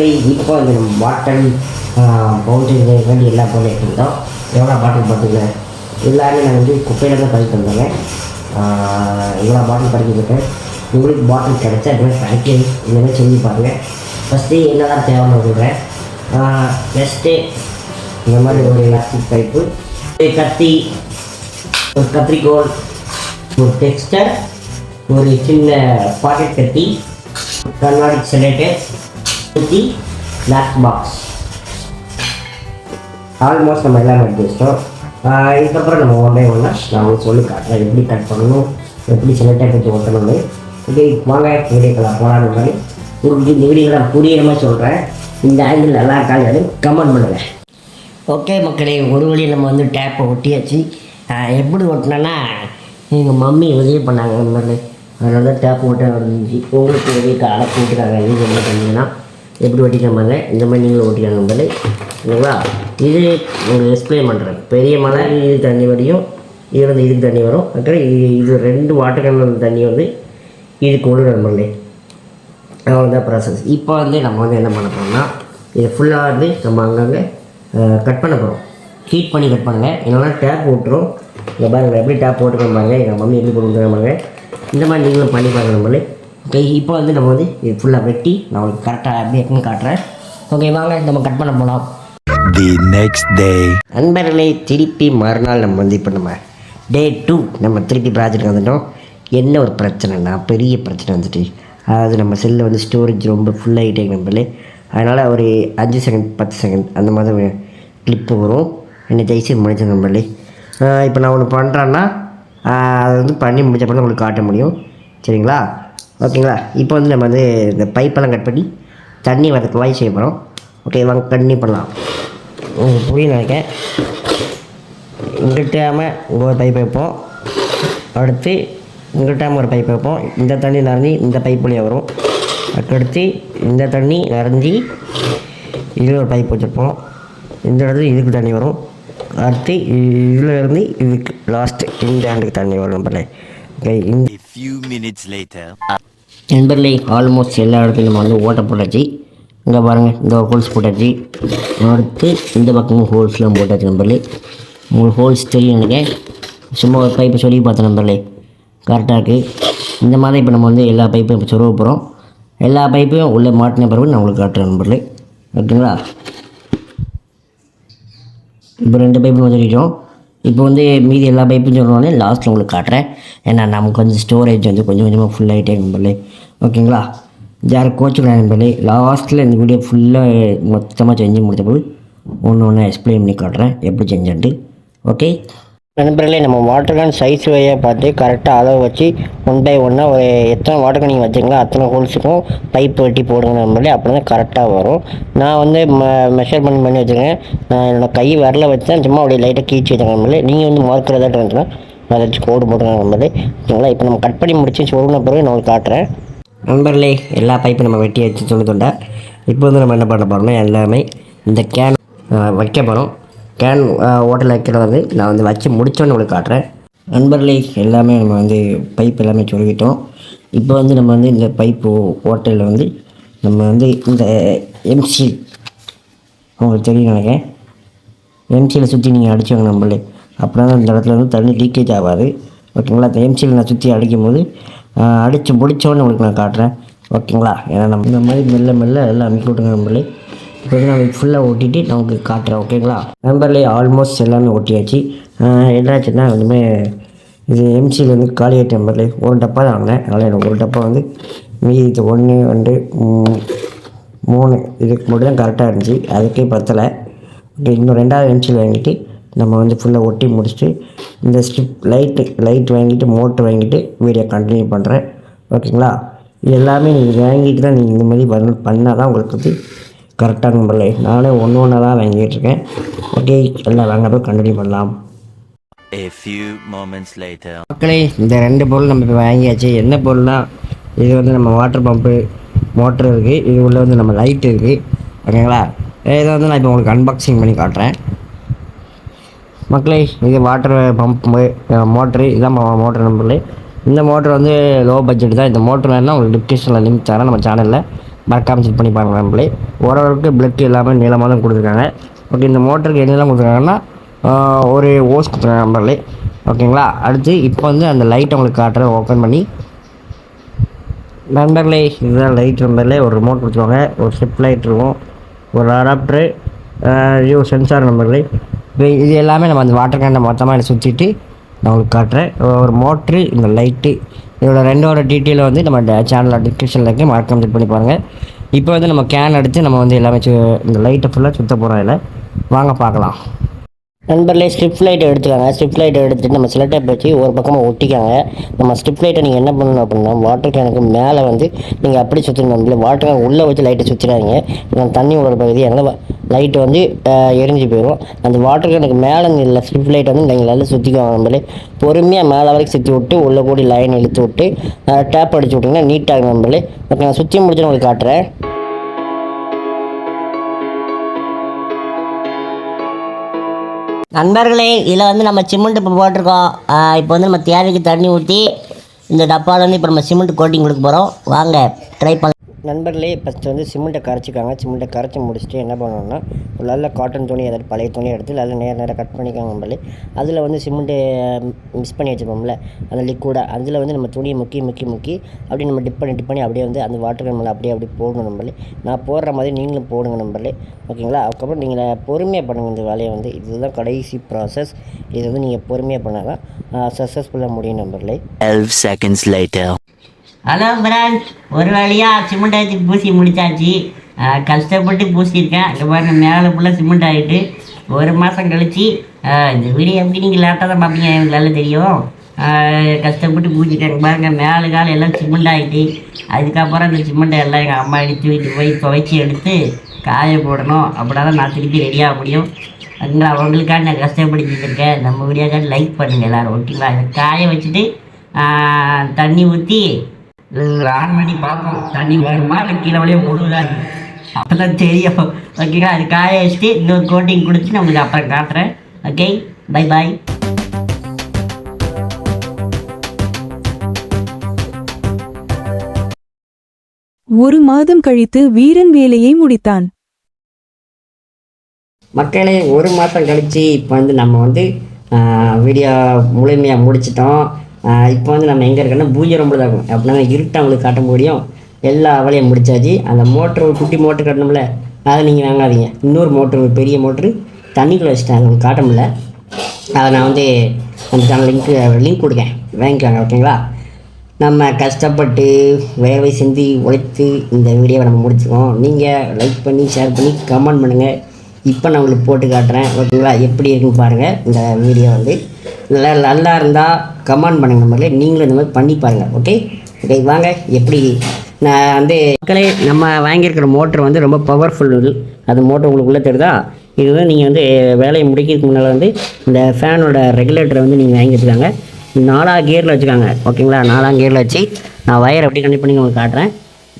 நண்பர்களே இப்போ இந்த பாட்டில் பவுண்டரி வேண்டி எல்லாம் பொருளும் இருந்தோம். எவ்வளோ பாட்டில் பார்த்தீங்க எல்லாமே நான் வந்து குப்பையில் தான் படிக்க வந்தேன் எவ்வளோ பாட்டில் படிக்கிட்டு உங்களுக்கு பாட்டில் கிடைச்சா இந்த படிக்க இந்த மாதிரி செஞ்சு பாருங்கள் ஃபஸ்ட்டு என்னதான் தேவைன்னு சொல்கிறேன் ஃபஸ்ட்டு இந்த மாதிரி ஒரு எலாஸ்டிக் பைப்பு ஒரு கத்தி ஒரு கத்திரிக்கோள் ஒரு டெக்ஸ்டர் ஒரு சின்ன பாக்கெட் கத்தி கண்ணாடி சிலேட்டர் சுற்றி லாஸ்ட் பாக்ஸ் ஆல்மோஸ்ட் நம்ம எல்லாமே எடுத்து வச்சிட்டோம். இதுக்கப்புறம் நம்ம ஒன்றே ஒன்றா நான் உங்களுக்கு சொல்லி காட்டுறேன். எப்படி கட் பண்ணணும்? எப்படி சிலேட்டர் கட்டி ஓட்டணும்னு. ஓகே வாங்க வீடியோக்கெல்லாம் போகலான்னு மாதிரி. உங்களுக்கு இந்த வீடியோ நான் புரியுற மாதிரி சொல்கிறேன் இந்த ஆங்கிள் நல்லா இருக்காங்க கமெண்ட் பண்ணுங்கள் ஓகே மக்களே ஒரு வழி நம்ம வந்து டேப்பை ஒட்டியாச்சு. எப்படி ஒட்டினோன்னா எங்கள் மம்மி உதவி பண்ணாங்க இந்த மாதிரி. அதனால டேப் ஓட்ட இருந்துச்சு உங்களுக்கு உதவி காலை கூட்டுறாங்க. இது என்ன பண்ணீங்கன்னா எப்படி ஒட்டிக்காமங்க இந்த மாதிரி நீங்களும் ஓட்டிக்கலாம் மாதிரி ஓகேங்களா இது உங்களுக்கு எக்ஸ்பிளைன் பண்ணுறேன் பெரிய மலை இது தண்ணி வடியும் இதுலேருந்து இதுக்கு தண்ணி வரும். அப்புறம் இது இது ரெண்டு வாட்டர் கேனில் தண்ணி வந்து இதுக்கு ஒன்று நண்பர்களே. அவ்வளோதான் ப்ராசஸ் இப்போ வந்து நம்ம வந்து என்ன பண்ண போகிறோம்னா இதை ஃபுல்லாக வந்து நம்ம அங்கங்கே கட் பண்ண போகிறோம் ஹீட் பண்ணி கட் பண்ணுங்கள் இல்லைனா டேப் விட்டுரும் இங்கே பாருங்கள் எப்படி டேப் போட்டுக்கணும் பாருங்கள் எங்கள் மம்மி எப்படி போட்டு பாருங்கள் இந்த மாதிரி நீங்களும் பண்ணி பார்க்கணும் நம்மளே ஓகே இப்போ வந்து நம்ம வந்து இது ஃபுல்லாக வெட்டி நான் உங்களுக்கு கரெக்டாக எப்படி இருக்குன்னு காட்டுறேன். ஓகே வாங்க நம்ம கட் பண்ண போகலாம் The next day. நண்பர்களே திருப்பி மறுநாள் நம்ம வந்து இப்போ நம்ம டே டூ நம்ம திருப்பி ப்ராஜெக்ட் வந்துட்டோம். என்ன ஒரு பிரச்சனைனா பெரிய பிரச்சனை வந்துட்டு. அதாவது நம்ம செல்லில் வந்து ஸ்டோரேஜ் ரொம்ப ஃபுல்லாகிட்டே நம்மளே அதனால் ஒரு அஞ்சு செகண்ட் பத்து செகண்ட் அந்த மாதிரி கிளிப்பு வரும். என்ன ஜெய்சி முடிச்ச நம்மளே இப்போ நான் ஒன்று பண்ணுறேன்னா அதை வந்து பண்ணி முடிச்ச அப்புறம் உங்களுக்கு காட்ட முடியும். சரிங்களா? ஓகேங்களா? இப்போ வந்து நம்ம வந்து இந்த பைப்பெல்லாம் கட் பண்ணி தண்ணி வரதுக்கு வாய் செய்ய போகிறோம் ஓகே வாங்க கண்ணி பண்ணலாம். உங்களுக்கு புரியும் நினைக்கிறேன். இங்கிட்டாம ஒரு பைப் வைப்போம். அடுத்து இங்கிட்டாமல் ஒரு பைப் வைப்போம். இந்த தண்ணி நிறஞ்சி இந்த பைப் வழியாக வரும். அதுக்கடுத்து இந்த தண்ணி நிறஞ்சி இதில் ஒரு பைப் வச்சுருப்போம். இந்த இடத்துல இதுக்கு தண்ணி வரும். அடுத்து இதில் இருந்து இதுக்கு லாஸ்ட்டு இந்த ஆண்டுக்கு தண்ணி வரும் நம்பர்லே ஓகே இந்த நண்பர்களே ஆல்மோஸ்ட் எல்லா இடத்துலையும் நம்ம வந்து ஓட்ட போட்டாச்சு. இங்கே பாருங்கள் இந்த ஹோல்ஸ் போட்டாச்சு. அடுத்து இந்த பக்கமும் ஹோல்ஸ்லாம் போட்டாச்சு நண்பர்களே. உங்களுக்கு ஹோல்ஸ் தெரியும் எனக்கு சும்மா ஒரு பைப்பை சொல்லி பார்த்தேன் நண்பர்களே. கரெக்டாக இருக்குது இந்த மாதிரி இப்போ நம்ம வந்து எல்லா பைப்பும் இப்போ சொருக போகிறோம் எல்லா பைப்பையும் உள்ளே மாட்டின பிறகு நான் உங்களுக்கு காட்டுறேன் நண்பர்களே. ஓகேங்களா இப்போ ரெண்டு பைப்பும் சொல்லிட்டோம். இப்போ வந்து மீதி எல்லா பைப்பும் சொல்லுவாங்க லாஸ்ட்டில் உங்களுக்கு காட்டுறேன். ஏன்னா நமக்கு வந்து ஸ்டோரேஜ் வந்து கொஞ்சம் கொஞ்சமாக ஃபுல் ஆகிட்டே நம்பளே ஓகேங்களா? யாரும் கோச்சுக்கலாம் நம்பளே லாஸ்ட்டில் இந்த வீடியோ ஃபுல்லாக மொத்தமாக செஞ்சு முடித்தபோது ஒன்று ஒன்று எக்ஸ்பிளைன் பண்ணி காட்டுறேன். எப்படி செஞ்சேன்ட்டு ஓகே நண்பர்களே நம்ம வாட்டர் கேன் சைஸ் வழியாக பார்த்து கரெக்டாக அளவு வச்சு ஒன் பை ஒன்னாக ஒரு எத்தனை வாட்டர் கேன் நீங்கள் வச்சுங்களோ அத்தனை ஹோல்ஸுக்கும் பைப் வெட்டி போடுங்க நண்பர்களே. அப்படி தான் கரெக்டாக வரும். நான் வந்து மெஷர்மெண்ட் பண்ணி வச்சுருக்கேன். நான் என்னோடய கை வரல வச்சு தான் சும்மா அப்படியே லைட்டாக கீழ்ச்சி வச்சுருக்கேன் நண்பர்களே. நீங்கள் வந்து மார்க்கிறதா இருந்துச்சுன்னா அதை வச்சு கோடு போட்டுருங்க நண்பர்களே. ஓகேங்களா? இப்போ நம்ம கட் பண்ணி முடிச்சு சொருகின பிறகு நான் உங்களுக்கு காட்டுறேன். நண்பர்களே எல்லா பைப்பும் நம்ம வெட்டி வச்சு சொல்லி இப்போ வந்து நம்ம என்ன பண்ண போகிறோம்னா எல்லாமே இந்த கேன் வைக்க போகிறோம் கேன் ஓட்டல் வைக்கிறத வந்து நான் வந்து வச்சு முடித்தோன்னு உங்களுக்கு காட்டுறேன். நண்பர்களே எல்லாமே நம்ம வந்து பைப் எல்லாமே சொல்லிட்டோம் இப்போ வந்து நம்ம வந்து இந்த பைப்பு ஓட்டலில் வந்து நம்ம வந்து இந்த எம்சி உங்களுக்கு தெரியும் நினைக்கிறேன். எம்சியில் சுற்றி நீங்கள் அடிச்சுவாங்க நம்மளே அப்புறம் தான் இந்த இடத்துல வந்து தண்ணி லீக்கேஜ் ஆகாது. ஓகேங்களா? இந்த எம்சியில் நான் சுற்றி அடிக்கும் போது அடித்து முடித்தோன்னு உங்களுக்கு நான் காட்டுறேன். ஓகேங்களா? ஏன்னா நம்ம இந்த மாதிரி மெல்ல மெல்ல எல்லாம் அமைக்க விட்டுங்க நம்மளே. இப்போ வந்து நான் ஃபுல்லாக ஓட்டிட்டு நான் உங்களுக்கு காட்டுறேன் ஓகேங்களா? நம்பர்லேயே ஆல்மோஸ்ட் எல்லாமே ஒட்டியாச்சு என்னாச்சுன்னா இனிமேல் இது எம்சியில் வந்து காலி ஆகிட்ட ஒரு டப்பா தான் வாங்கினேன். அதனால் எனக்கு ஒரு டப்பா வந்து மீதி இது ஒன்று ரெண்டு மூணு மூணு. இதுக்கு மட்டும் தான் கரெக்டாக இருந்துச்சு. அதுக்கே பத்தலை. இன்னும் ரெண்டாவது எம்சியில் வாங்கிட்டு நம்ம வந்து ஃபுல்லாக ஒட்டி முடிச்சுட்டு இந்த ஸ்ட்ரிப் லைட்டு லைட் வாங்கிட்டு மோட்ரு வாங்கிட்டு வீடியோ கண்டினியூ பண்ணுறேன் ஓகேங்களா இது எல்லாமே நீங்கள் வாங்கிட்டு தான் நீங்கள் இந்த மாதிரி பண்ண பண்ணால் தான் உங்களுக்கு வந்து கரெக்டாக நம்பர்ல நானே ஒன்று ஒன்றா தான் வாங்கிட்டு இருக்கேன். ஓகே எல்லாம் வாங்கிறப்ப கண்டினியூ பண்ணலாம். A few moments later. மக்களே இந்த ரெண்டு பொருள் நம்ம இப்போ வாங்கியாச்சு. என்ன பொருள்னா இது வந்து நம்ம வாட்டர் பம்பு மோட்ரு இருக்குது இது உள்ள வந்து நம்ம லைட் இருக்குது ஓகேங்களா இதை வந்து நான் இப்போ உங்களுக்கு அன்பாக்சிங் பண்ணி காட்டுறேன். மக்களே இது வாட்டர் பம்பு மோட்ரு இதான் மோட்ரு நம்பர்ல இந்த மோட்ரு வந்து லோ பட்ஜெட் தான். இந்த மோட்ரு வேணால் உங்களுக்கு டிஸ்கிரிப்ஷனில் லிங்க் தரேன். நம்ம சேனலில் மறக்காமல் செக் பண்ணி பாருங்கள் நம்மளே ஓரளவுக்கு பிளட் எல்லாமே நீளமாக தான் கொடுத்துருக்காங்க. ஓகே இந்த மோட்டருக்கு என்னெல்லாம் கொடுத்துருக்காங்கன்னா ஒரு ஓஸ் கொடுத்துருக்காங்க நம்பர்லே ஓகேங்களா அடுத்து இப்போ வந்து அந்த லைட் உங்களுக்கு காட்டுறேன். ஓப்பன் பண்ணி. நண்பர்களே இதுதான் லைட் நம்பர்லே ஒரு ரிமோட் கொடுத்துருவாங்க. ஒரு ஸ்டிப் லைட் இருக்கும். ஒரு அடாப்டரு இது சென்சார் நம்பர்களே இது எல்லாமே நம்ம அந்த வாட்டர் கேனை மொத்தமாக சுற்றிட்டு நான் உங்களுக்கு காட்டுறேன். ஒரு மோட்ரு இந்த லைட்டு இதோட ரெண்டோட டீட்டெயிலை வந்து நம்ம சேனலில் டிஸ்கிரிப்ஷனில் இருக்கு மார்க்கம் செக் பண்ணி பாருங்கள் இப்போ வந்து நம்ம கேன் எடுத்து நம்ம வந்து எல்லாமே சு- இந்த லைட்டை ஃபுல்லாக சுற்ற போகிறோம் இதில். வாங்க பார்க்கலாம். நண்பர்களே ஸ்ட்ரிப் லைட் எடுத்துக்காங்க. ஸ்ட்ரிப் லைட் எடுத்துட்டு நம்ம சில டைப் வச்சு ஒரு பக்கமாக ஒட்டிக்காங்க. நம்ம ஸ்ட்ரிப் லைட்டை நீங்கள் என்ன பண்ணணும் அப்படின்னா வாட்டர் கேனுக்கு மேலே வந்து நீங்கள் அப்படி சுற்றணும் இல்லை வாட்டர் கேன் உள்ளே வச்சு லைட்டை சுற்றிடாதீங்க ஏன்னா தண்ணி உள்ள பகுதி அதனால் லைட் வந்து எரிஞ்சு போயிடும் அந்த வாட்டர் கேனுக்கு மேலே இல்லை ஸ்ட்ரிப் லைட் வந்து நீங்கள் நல்லா சுற்றிக்குவாங்க நண்பர்களே. பொறுமையாக மேலே வரைக்கும் சுற்றி விட்டு உள்ளே கூடி லைன் இழுத்து விட்டு டேப் அடிச்சு விட்டிங்கன்னா நீட்டாக நண்பர்களே. ஓகே நான் சுற்றி முடிச்சு உங்களுக்கு காட்டுறேன். நண்பர்களே இதில் வந்து நம்ம சிமெண்ட் இப்போ போட்டிருக்கோம். இப்போ வந்து நம்ம தேவைக்கு தண்ணி ஊற்றி இந்த டப்பாவில் வந்து இப்போ நம்ம சிமெண்ட் கோட்டிங் கொடுக்க போகிறோம் வாங்க ட்ரை பண்ண நண்பர்களே ஃபஸ்ட்டு வந்து சிமெண்ட்டை கரைச்சிக்காங்க. சிமெண்ட்டை கரைச்சி முடிச்சுட்டு என்ன பண்ணணும்னா ஒரு நல்ல காட்டன் துணி ஏதாவது பழைய துணி எடுத்து நல்ல நேர நேரம் கட் பண்ணிக்காங்க நம்மளே அதில் வந்து சிமெண்ட்டு மிக்ஸ் பண்ணி வச்சுப்போம்ல அந்த லிக்விடாக அதில் வந்து நம்ம துணியை முக்கி முக்கி முக்கி அப்படியே நம்ம டிப் பண்ணி டிப் பண்ணி அப்படியே வந்து அந்த வாட்டர் நம்மளை அப்படியே அப்படியே போடணும் நம்மளே நான் போடுற மாதிரி நீங்களும் போடுங்க நண்பர்களே. ஓகேங்களா? அதுக்கப்புறம் நீங்கள் பொறுமையாக பண்ணுங்கள் இந்த வேலையை வந்து. இதுதான் கடைசி ப்ராசஸ் இது வந்து நீங்கள் பொறுமையாக பண்ணால் தான் சக்ஸஸ்ஃபுல்லாக முடியும் நண்பர்களே. 12 செகண்ட்ஸ் later. ஹலோ பிரான்ஸ் ஒரு வழியாக சிமெண்ட் வச்சு பூசி முடிச்சாச்சு. கஷ்டப்பட்டு பூசியிருக்கேன். இந்த பாருங்கள் மேலே ஃபுல்லாக சிமெண்ட் ஆகிட்டு ஒரு மாதம் கழித்து இந்த வீடியோ எப்படி நீங்கள் லேட்டாக தான் பார்ப்பீங்க எனக்கு நல்லா தெரியும். கஷ்டப்பட்டு பூசிட்டேன். பாருங்க மேலே காலம் எல்லாம் சிமெண்ட் ஆகிட்டு அதுக்கப்புறம் அந்த சிமெண்ட்டை எல்லாம் எங்கள் அம்மா எடுத்து வீட்டு போய் துவைச்சி எடுத்து காய போடணும். அப்படின்னா தான் நான் திருப்பி ரெடியாக முடியும். அங்கே அவங்களுக்காக நான் கஷ்டப்பட்டு நம்ம வீடியோக்காக லைக் பண்ணுங்கள் எல்லோரும் ஓகேங்களா காய வச்சுட்டு தண்ணி ஊற்றி ஆன் பண்ணி பார்ப்போம் தண்ணி வருமா? இல்லை கீழே வழியே தான் தெரியும். ஓகேங்களா அது காய வச்சுட்டு இன்னொரு கோட்டிங் கொடுத்து நான் உங்களுக்கு அப்புறம் காட்டுறேன். ஓகே பை பாய் ஒரு மாதம் கழித்து வீரன் வேலையை முடித்தான். மக்களே ஒரு மாதம் கழித்து இப்போ வந்து நம்ம வந்து வீடியோ முழுமையாக முடிச்சிட்டோம். இப்போ வந்து நம்ம எங்கே இருக்கோன்னா பூஜை ரொம்ப தான் இருக்கும். அப்படின்னா இருட்டை அவங்களுக்கு காட்ட முடியும். எல்லா வேலையும் முடித்தாச்சு அந்த மோட்ரு ஒரு குட்டி மோட்ரு கட்டணும்ல அதை நீங்கள் வாங்காதீங்க. இன்னொரு மோட்ரு ஒரு பெரிய மோட்ரு தண்ணிக்குள்ளே வச்சுட்டாங்க உங்களுக்கு காட்ட முடியல. அதை நான் வந்து அந்த சேனல் லிங்க்கு லிங்க் கொடுக்கேன். வாங்கிக்கோங்க ஓகேங்களா? நம்ம கஷ்டப்பட்டு வேர்வை செஞ்சு உழைத்து இந்த வீடியோவை நம்ம முடிச்சுக்கோம் நீங்கள் லைக் பண்ணி ஷேர் பண்ணி கமெண்ட் பண்ணுங்கள் இப்போ நான் உங்களுக்கு போட்டு காட்டுறேன். ஓகேங்களா? எப்படி இருக்குன்னு பாருங்கள் இந்த வீடியோ வந்து. நல்லா நல்லா இருந்தால் கமெண்ட் பண்ணுங்க நம்மளே நீங்களும் இந்த மாதிரி பண்ணி பாருங்கள் ஓகே ஓகே வாங்க. எப்படி நான் வந்து மக்களே நம்ம வாங்கியிருக்கிற மோட்ரு வந்து ரொம்ப பவர்ஃபுல் அது மோட்டர் உங்களுக்கு உள்ளே தெரியுதா இது நீங்கள் வந்து வேலையை முடிக்கிறதுக்கு முன்னால் வந்து இந்த ஃபேனோட ரெகுலேட்டரை வந்து நீங்கள் வாங்கி வச்சுக்காங்க நாலா கியரில் வச்சுக்காங்க ஓகேங்களா நாலாம் கியரில் வச்சு நான் வயர் எப்படி கனெக்ட் பண்ணி உங்களுக்கு காட்டுறேன்.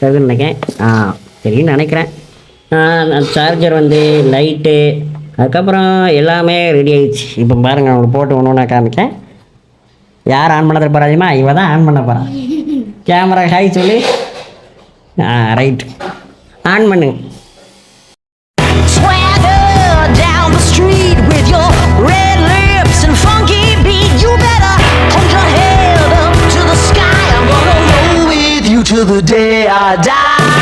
தெரியுதுன்னு நினைக்கிறேன். ஆ தெரியும்னு நினைக்கிறேன். சார்ஜர் வந்து லைட்டு அதுக்கப்புறம் எல்லாமே ரெடி ஆகிடுச்சு இப்போ பாருங்கள் உங்களுக்கு போட்டு ஒன்று ஒன்றா காமிக்கேன் யார் ஆன் பண்ண போகிறாதிமா இவ தான் ஆன் பண்ண போகிறான் கேமரா ஹாய் சொல்லி. ஆ ரைட் ஆன் பண்ணுங்க To the day I die.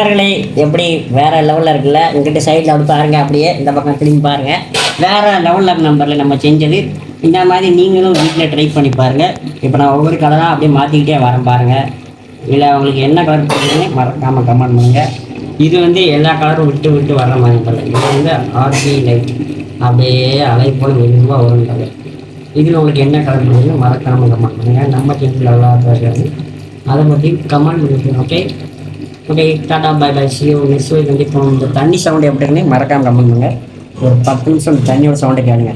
நண்பர்களே எப்படி வேற லெவலில் இருக்குல்ல இங்கிட்ட சைடில் அப்படி பாருங்க அப்படியே இந்த பக்கம் திரும்பி பாருங்க. வேற லெவலில் நம்பரில் நம்ம செஞ்சது இந்த மாதிரி நீங்களும் வீட்டில் ட்ரை பண்ணி பாருங்க. இப்போ நான் ஒவ்வொரு கலராக அப்படியே மாற்றிக்கிட்டே வரேன் பாருங்க. இல்லை உங்களுக்கு என்ன கலர் பிடிக்குன்னு மறக்காமல் கமெண்ட் பண்ணுங்க. இது வந்து எல்லா கலரும் விட்டு விட்டு வர்ற மாதிரி கலர் இது வந்து ஆர்சி லைட் அப்படியே அலை போல் மெதுவாக வரும் கலர் இதில் உங்களுக்கு என்ன கலர் பிடிக்குன்னு மறக்காமல் கமெண்ட் பண்ணுங்க. நம்ம சேனல் அவ்வளோ இருக்காது. அதை பற்றி கமெண்ட் பண்ணிக்கணும் okay okay Tata bye bye see next week வந்து இப்போ இந்த தண்ணி சவுண்ட் எப்படி இருக்குன்னு மறக்காம ஒரு பத்து நிமிஷம் இந்த தண்ணியோட சவுண்டை கேளுங்க.